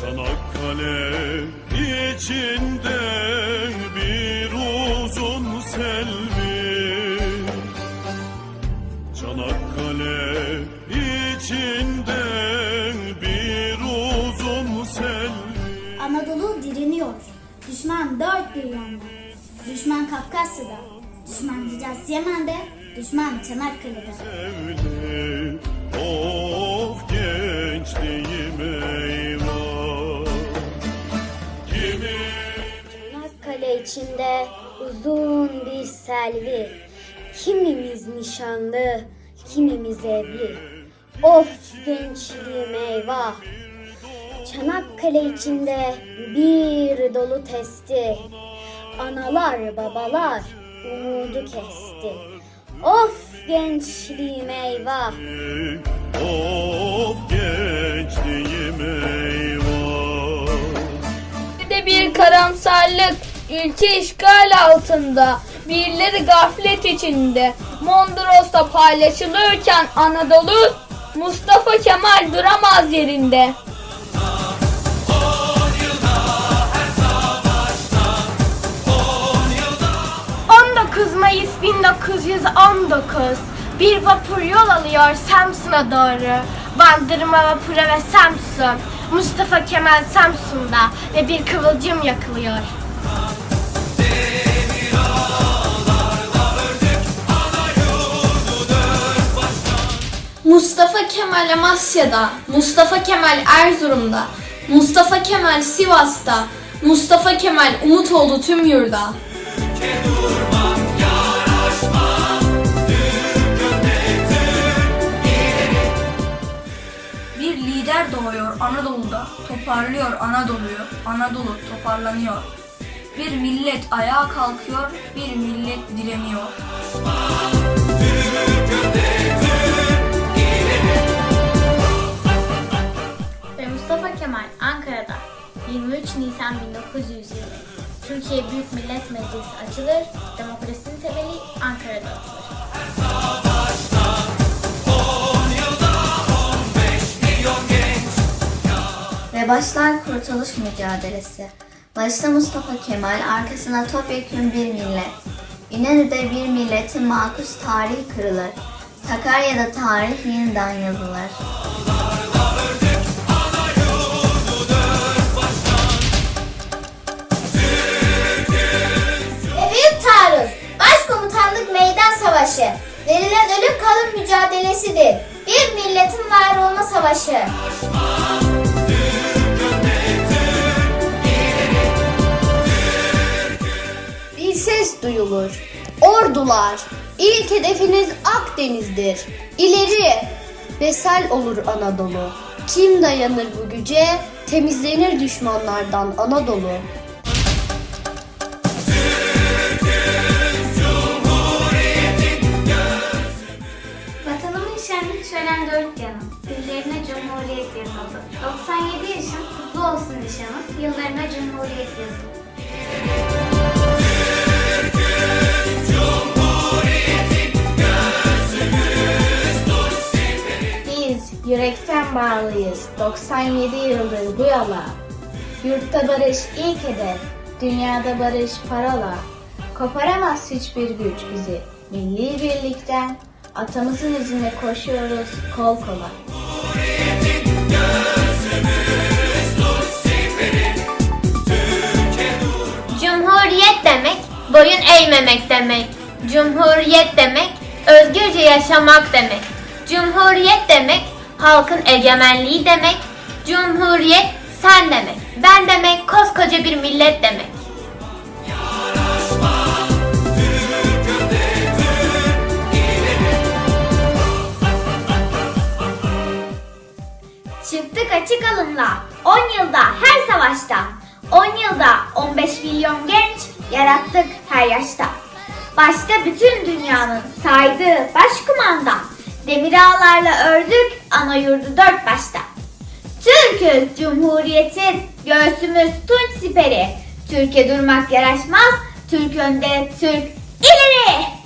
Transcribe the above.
Çanakkale içinden bir uzun selvi Çanakkale içinden bir uzun selvi Anadolu direniyor. Düşman dört bir yanda. Düşman Kafkasya'da. Düşman Hicaz Yemen'de. Düşman Çanakkale'de. Sevdi of içinde uzun bir selvi. Kimimiz nişanlı, kimimiz evli. Of gençliğim eyvah. Çanakkale içinde bir dolu testi. Analar babalar umudu kesti. Of gençliğim eyvah. of gençliğim eyvah de bir karamsarlık, ülke işgal altında, birileri gaflet içinde. Mondros'ta paylaşılırken Anadolu, Mustafa Kemal duramaz yerinde. 19 Mayıs 1919 bir vapur yol alıyor Samsun'a doğru. Bandırma vapuru ve Samsun. Mustafa Kemal Samsun'da ve bir kıvılcım yakılıyor. Mustafa Kemal Amasya'da, Mustafa Kemal Erzurum'da, Mustafa Kemal Sivas'ta, Mustafa Kemal Umutoğlu tüm yurda. Bir lider doğuyor Anadolu'da, toparlıyor Anadolu'yu, Anadolu toparlanıyor. Bir millet ayağa kalkıyor, bir millet direniyor. Ve 23 Nisan 1920 Türkiye Büyük Millet Meclisi açılır, demokrasinin temeli Ankara'da atılır. Ve başlar kurtuluş mücadelesi. Başta Mustafa Kemal, arkasına topyekun bir millet. İnönü'de bir milletin makus tarihi kırılır. Sakarya'da tarih yeniden yazılır. Savaşı, verilen ölüm kalım mücadelesidir. Bir milletin var olma savaşı. Bir ses duyulur. Ordular, ilk hedefiniz Akdeniz'dir. İleri, besel olur Anadolu. Kim dayanır bu güce, temizlenir düşmanlardan Anadolu. Şenlik şölen dört yanı, dillerine cumhuriyet yazıldı. 97 yaşın kutlu olsun nişanı, yıllarına cumhuriyet yazıldı. Biz yürekten bağlıyız 97 yıldır bu yola. Yurtta barış ilk hedef, dünyada barış parola. Koparamaz hiçbir güç bizi milli birlikten. Atamızın izine koşuyoruz kol kola. Cumhuriyet demek boyun eğmemek demek. Cumhuriyet demek özgürce yaşamak demek. Cumhuriyet demek halkın egemenliği demek. Cumhuriyet sen demek. Ben demek koskoca bir millet demek. Alımla 10 yılda her savaşta 10 yılda 15 milyon genç yarattık her yaşta. Başta bütün dünyanın saydığı başkumandan Demir ağlarla ördük ana yurdu dört başta. Türk'üz Cumhuriyet'in göğsümüz tunç siperi. Türkiye durmak yaraşmaz Türk önde Türk ileri